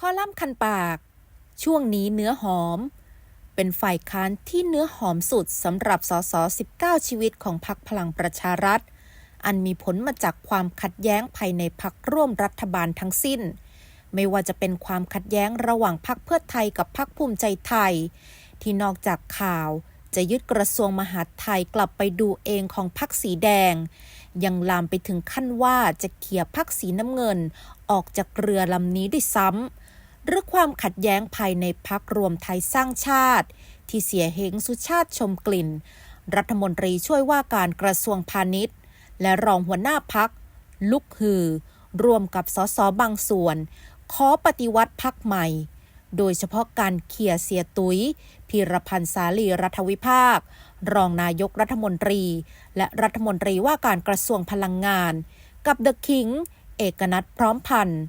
คอลัมน์คันปาก ช่วงนี้เนื้อหอม เป็นฝ่ายค้านที่เนื้อหอมสุดสำหรับสส19 ชีวิตของพรรคพลังประชารัฐ อันมีผลมาจากความขัดแย้งภายในพรรคร่วมรัฐบาลทั้งสิ้น ไม่ว่าจะเป็นความขัดแย้งระหว่างพรรคเพื่อไทยกับพรรคภูมิใจไทย ที่นอกจากข่าวจะยึดกระทรวงมหาดไทยกลับไปดูเองของพรรคสีแดง ยังลามไปถึงขั้นว่าจะเขี่ยพรรคสีน้ำเงิน ออกจากเรือลำนี้ด้วยซ้ำ หรือความขัดแย้งภายในพักรวมไทยสร้างชาติ ที่เสียเหงสุชาติชมกลิ่น รัฐมนตรีช่วยว่าการกระทรวงพาณิชย์ และรองหัวหน้าพัก ลุกฮือ รวมกับสสบางส่วน ขอปฏิวัติพักใหม่ โดยเฉพาะการเขี่ยเสียตุยพีรพันธ์สาลีรัฐวิภาค รองนายกรัฐมนตรี และรัฐมนตรีว่าการกระทรวงพลังงาน กับเดอะคิง เอกนัทพร้อมพันธ์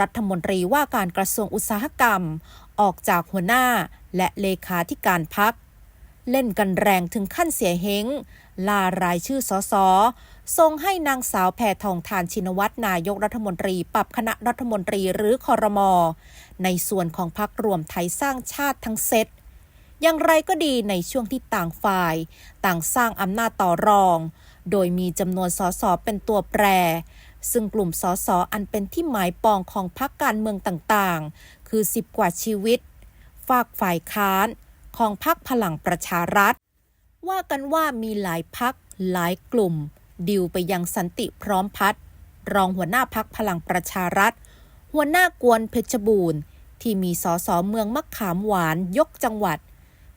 รัฐมนตรีว่าการกระทรวงอุตสาหกรรม ออกจากหัวหน้าและเลขาธิการพัก เล่นกันแรงถึงขั้นเสียเฮงลารายชื่อสสทรงให้นางสาวแพทองทานชินวัตรนายกรัฐมนตรีปรับคณะรัฐมนตรีหรือคอรมอในส่วนของพักรวมไทยสร้างชาติทั้งเซตอย่างไรก็ดีในช่วงที่ต่างฝ่าย ต่างสร้างอำนาจต่อรอง โดยมีจำนวนสสเป็นตัวแปร ซึ่งกลุ่มสสอันเป็นที่หมายปองของพรรคการเมืองต่างๆ คือ 10 กว่าชีวิต ฝากฝ่ายค้านของพรรคพลังประชารัฐ ว่ากันว่ามีหลายพักหลายกลุ่ม ดิวไปยังสันติพร้อมพัฒน์รองหัวหน้าพักพลังประชารัฐ หัวหน้ากวนเพชรบูรณ์ ที่มีสสเมืองมะขามหวานยกจังหวัด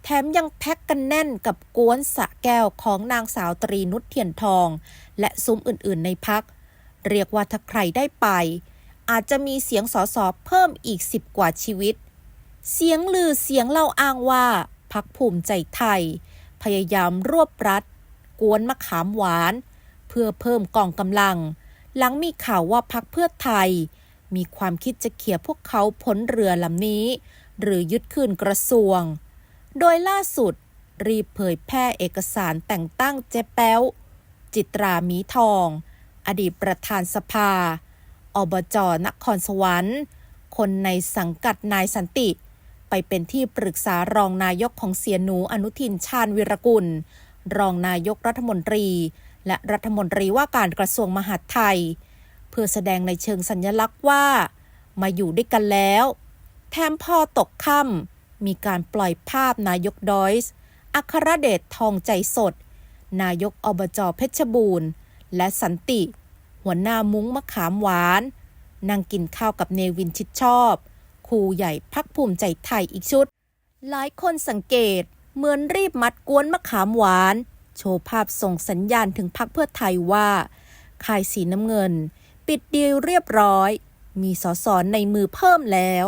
แถมยังแพ็กกันแน่นกับกวนสะแก้วของนางสาวตรีนุชเทียนทอง และซุ้มอื่นๆในพัก เรียกว่าถ้าใครได้ไป อาจจะมีเสียงสสเพิ่มอีกสิบกว่าชีวิต เสียงลือเสียงเล่าอ้างว่าพักภูมิใจไทย พยายามรวบรัด กวนมะขามหวาน เพื่อเพิ่มกองกำลัง หลังมีข่าวว่าพักเพื่อไทย มีความคิดจะเขี่ยพวกเขาพ้นเรือลำนี้ หรือยึดคืนกระทรวง โดยล่าสุดรีบเผยแพร่เอกสารแต่งตั้งเจ๊แป้วจิตรามีทอง อดีตประธานสภา อบจนครสวรรค์ คนในสังกัดนายสันติ ไปเป็นที่ปรึกษารองนายกของเสียหนูอนุทินชาญวิรกุล รองนายกรัฐมนตรี และรัฐมนตรีว่าการกระทรวงมหาดไทย เพื่อแสดงในเชิงสัญลักษณ์ว่า มาอยู่ด้วยกันแล้ว แถมพอตกค่ำมีการปล่อยภาพนายกดอยส์อัครเดชทองใจสด นายกอบจเพชรบูรณ์ และสันติ หัวหน้ามุ้งมะขามหวาน นั่งกินข้าวกับเนวินชิดชอบครูใหญ่พักภูมิใจไทยอีกชุด หลายคนสังเกตเหมือนรีบมัดกวนมะขามหวาน โชว์ภาพส่งสัญญาณถึงพักเพื่อไทยว่าค่ายสีน้ำเงิน ปิดดีลเรียบร้อย มีสสในมือเพิ่มแล้ว